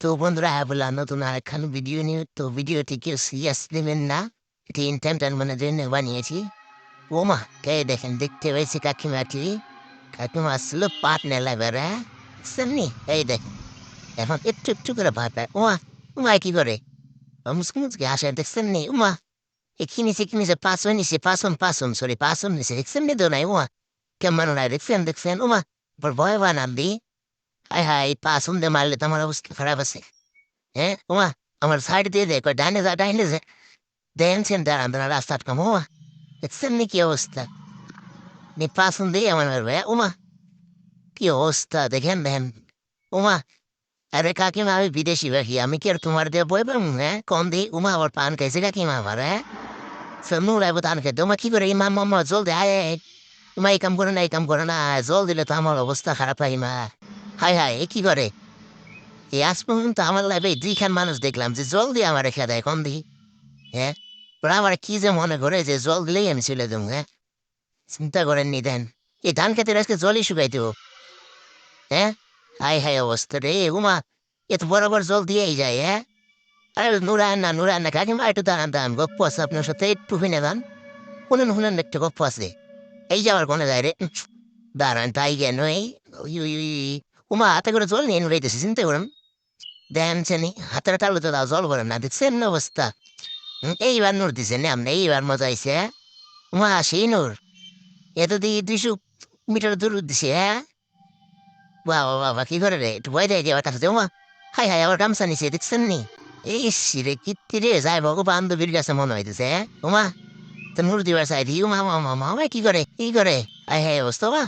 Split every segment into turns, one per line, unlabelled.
তো বন্ধুরা হ্যাঁ বললাম নতুন আরেকখান ভিডিও নিয়ে, তো ভিডিওটি কেউ সিরিয়াস নেবেন না। এটি এন্টারটেনমেন্টের জন্য বানিয়েছি। ও মা কে দেখেন, দেখতে পেয়েছি কাকিমাটি কাকিমা আসলো পাট নেলা বেড়া সেমনি, এই দেখেন। এখন একটু একটু করে ভাত পায় ওমা উমা কি করে? মুসকে মুসকে আসে দেখছেন নি উমা এখানে সেখানে যে পাঁচন নিছে? পাঁচন পাঁচন সরি পাঁচন নিছে দেখছেন নি তো নাই উমা কেমন নাই দেখছেন দেখছেন উমা ভয় বানান দি। হাই হাই পা শুনতে মারলে তো আমার অবস্থা খারাপ আছে হ্যাঁ ওমা আমার সাইড দিয়ে দেখ ডাইনে যা ডাইনে যা দেখছেন দাঁড়ান দাঁড়ান রাস্তা আটকাম ওমা দেখছেন নি কি অবস্থা নি পা শুনতেই আমার মারবে ওমা কি অবস্থা দেখেন দেখেন ওমা আরে কাকিমা আমি বিদেশি বাকি আমি কি আর তোমার দিয়ে বই পাবো হ্যাঁ কম দিই উমা আবার পান খাইছে কাকিমা আমার হ্যাঁ ফেমনু রাইবো তান খেতে উমা কি করে ইমা মাম্মা জল দে আয় উমা এই কাম করে না এই কাম করে না জল দিলে তো আমার অবস্থা খারাপ হয় মা হাই হাই এ কি করে? এই আজ পর্যন্ত আমার লাইফে দুইখান মানুষ দেখলাম যে জল দিয়ে আমার রেখে দেয় কম দিই হ্যাঁ? ওরা আমার কি যে মনে করে যে জল দিলেই আমি চলে দেবো হ্যাঁ? চিন্তা করেন নি দেন। এই ধান খেতে আজকে জলই শুকাই দেবো হ্যাঁ? হাই হাই অবস্থা রে, উমা, এত বরাবর জল দিয়েই যায় হ্যাঁ? আরে নুরান না নুরান না, কাকিমা, একটু দাঁড়ান দাঁড়ান, গপ্প আছে আপনার সাথে, একটু শুনে দান শুনেন শুনেন, একটু গপ্প আছে। এই যাওয়ার কোনো যায় রে দাঁড়ান, তাই কেন এই? উমা হাতে করে জল নিয়ে নুরাইতেছি চিন্তা করেন দেন চেনি হাতের টালো তো দাও জল করেন না দেখছেন না অবস্থা এইবার নূর দিছে না আপনি এইবার মজা হ্যাঁ? উমা সেই নূর এত দিয়ে দুইশো মিটার দূর দিছে হ্যাঁ বাবা বাবা কি করে রে একটু ভয় দেয় যে তার সাথে উমা হাই হাই আবার গামছা নিছে দেখছেন নি এই সিরে কীর্তি রে যাই বাবু বান্ধবীর কাছে মনে হইতেছে হ্যাঁ উমা তো নূর দিবার চাই দি উমা মামা মামা কি করে কি করে হাই হাই অবস্থা বা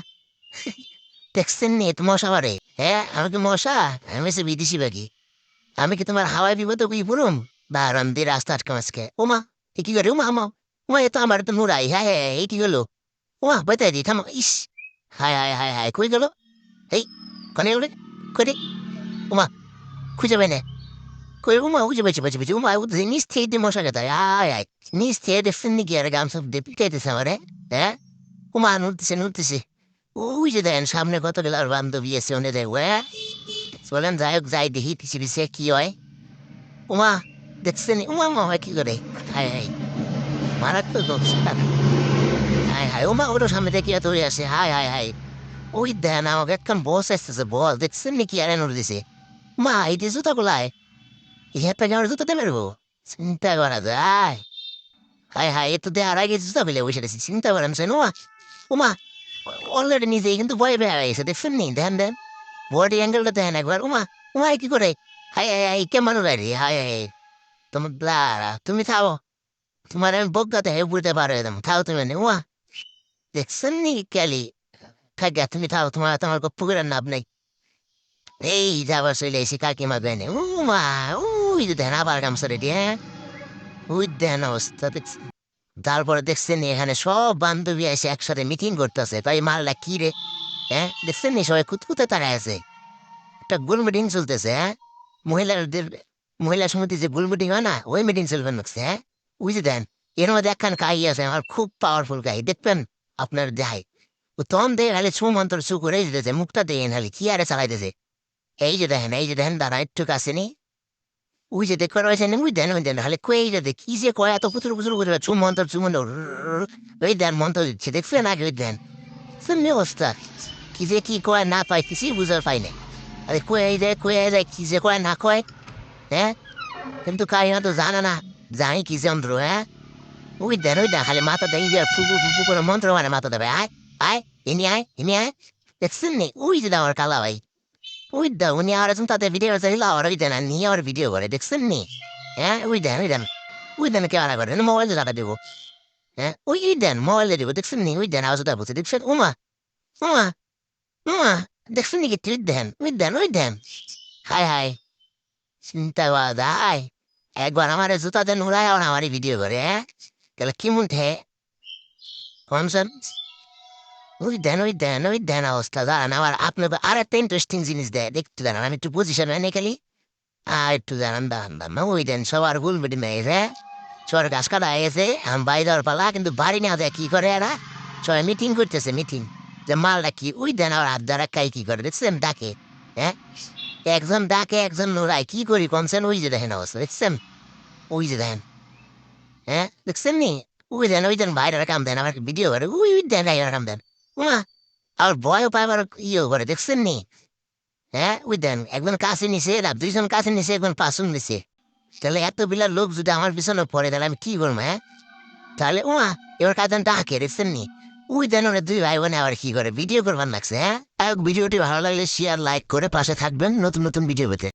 দেখছেন নি তো মশা বারে হ্যাঁ আমি কি মশা? আমি সে বিদেশি বাকি আমি কি তোমার হাওয়ায় বিপদ কি পুরুম বারাম দিয়ে রাস্তা আটকা মাসকে ওমা, এ কি করে? উমা আমা উমা এ তো আমার তো নুরাই। হ্যাঁ হ্যাঁ এই কি হলো। উমা বেতাই দি, থামো। ইস, হায় হায় হায় হায়, কই গেল? এই কনে গেল কই রে? উমা খুঁজে পাই না। কই উমা খুঁজে পাইছে পাইছে পাইছে উমা নিচ থেকে দিয়ে মশা গেতা আয় আয়, নিচ থেকে দেখছেন নাকি আর গাম সব দিয়ে পিটাইতেছে আমারে হ্যাঁ? উমা নুরতেছে নুরতেছে ওই যে দেন সামনে কত গেল আর বান্ধবী আছে ওনে দেয় ওয়া চলেন যাই হোক যাই দেখি পিছিয়ে পিছিয়ে কি হয় উমা দেখছেন উমা মা হয় কি করে হাই হাই মারাত্মক অবস্থা হাই হাই উমা ওর সামনে দেখি এত হয়ে আসে হাই হাই হাই ওই দেন আমাকে একখান বস আসতেছে বল দেখছেন নাকি আর এনে দিছে মা এই যে জুতা গুলায় ইহার পে যাওয়ার জুতা দেবে চিন্তা করা যায় হাই হাই এ তো দেওয়ার আগে জুতা ফেলে বসে চিন্তা করেন সে উমা উমা অলরেডি নিজেই কিন্তু ভয় গেছে দেখছেন নি দেন দেন বডি অ্যাঙ্গেলটা দেখেন একবার উমা উমা কি করে হাই হাই হাই কেমন রে হাই হাই তোমার ব্লারা তুমি থাও তোমার আমি বজ্ঞাতে হয়ে বুঝতে পারো একদম থাও তুমি নে উমা দেখছেন নি ক্যালি খাগা তুমি থাও তোমার তোমার করে নাম নেই এই যাবার চলে এসে কাকিমা বেনে উমা উই দেন আবার গামছা রেডি হ্যাঁ উই দেন অবস্থা দেখছেন তারপরে দেখছেন এখানে সব বান্ধবী এসে একসাথে মিটিং করতেছে। তাই মালটা কি রে? হ্যাঁ? দেখছেন নি সবাই কুতকুতে তারা আছে। একটা গোল মিটিং চলতেছে হ্যাঁ? মহিলাদের, মহিলা সমিতি যে গোল মিটিং হয় না, ওই মিটিং চলবে হ্যাঁ? বুঝে দেন, এর মধ্যে একখান কাহি আছে, আমার খুব পাওয়ারফুল কাহি। দেখবেন, আপনার দেখাই। ও তখন দিয়ে খালি ছু মন্ত্র ছু করে দিতেছে মুখটা দিয়ে খালি, কি আরে চালাইতেছে। এই যে দেখেন, এই যে দেখেন দাঁড়া একটু কাছে নি। ওই যে দেখতে রয়েছে না ওই দেন ওই দেন খালি কয়ে যে দেখ কি যে কয় এত পুতুর পুতুর করে ছু মন্ত্র ছু মন্ত্র ওই দেন মন্ত্র দিচ্ছে দেখছেন আগে ওই দেন শুনলে অবস্থা কি যে কি কয় না পাই কিছুই বুঝার পাই না আরে কয়ে যায় কয়ে যায় কি যে কয় না কয় হ্যাঁ কিন্তু কাহিনা তো জানে না জানি কি যন্ত্র হ্যাঁ ওই দেন ওই দেন খালি মাথা দেয় যে ফুপু ফুপু করে মন্ত্র মানে মাথা দেবে আয় আয় ইনি আয় ইনি আয় দেখছেন নি ওই যে আমার কালা ভাই ওই দা উনি আর একজন তাদের ভিডিও চাইলে আর ওই দেন নিয়ে আর ভিডিও করে দেখছেন নি হ্যাঁ ওই দেন ওই দেন ওই দেন কে আর করে মোবাইলে টাকা দেবো হ্যাঁ ওই ওই দেন মোবাইলে দেবো দেখছেন নি ওই দেন আওয়াজটা বলছে দেখছেন উমা উমা উমা দেখছেন নাকি তুই দেন ওই দেন ওই দেন হাই হাই চিন্তা করা হাই একবার আমার জুতা দেন উড়ায় আর আমারই ভিডিও করে হ্যাঁ তাহলে কি মুঠে কনসন ওই দেন ওই দেন ওই দেন অবস্থা, দাঁড়ান আমার আপনার আর একটা ইন্টারেস্টিং জিনিস দেয় একটু দাঁড়ান, আমি একটু পজিশন হয় না খালি। আর একটু দাঁড়ান দাঁড়ান দাঁড়ান, ওই দেন, সবার গুল বেটি মেয়েছে সবার গাছ কাটা গেছে, আমি বাড়ি দেওয়ার পালা, কিন্তু বাড়ি না দেয় কী করে এরা? সবাই মিটিং করতেছে মিটিং যে মালটা কি, ওই দেন আর হাত দ্বারা কাই কী করে, দেখছেন ডাকে হ্যাঁ? একজন ডাকে, একজন নোড়ায়, কি করি কনসেন ওই যে দেখেন অবস্থা, দেখছেন? ওই যে দেখেন হ্যাঁ? দেখছেন নি? ওই দেন ওই দেন, বাইরে কাম দেন আমার ভিডিও করে, ওই দেন কাম দেন। আর ভয়ও পায় আবার ইয়েও করে, দেখছেন নি? হ্যাঁ ওই দেন, একজন কাছে নিছে এরা দুইজন কাছে নিছে, একজন পাশুন দিছে তাহলে এত বিলা লোক যদি আমার পিছনে পড়ে, তাহলে আমি কি করব হ্যাঁ? তাহলে, উমা, এবার কাজন ডাকে দেখছেন নি? ওই দেন ওরা দুই ভাই বোনে আবার কি করে ভিডিও করবার লাগছে হ্যাঁ? ভিডিওটি ভালো লাগলে শেয়ার লাইক করে পাশে থাকবেন নতুন নতুন ভিডিও পেতে।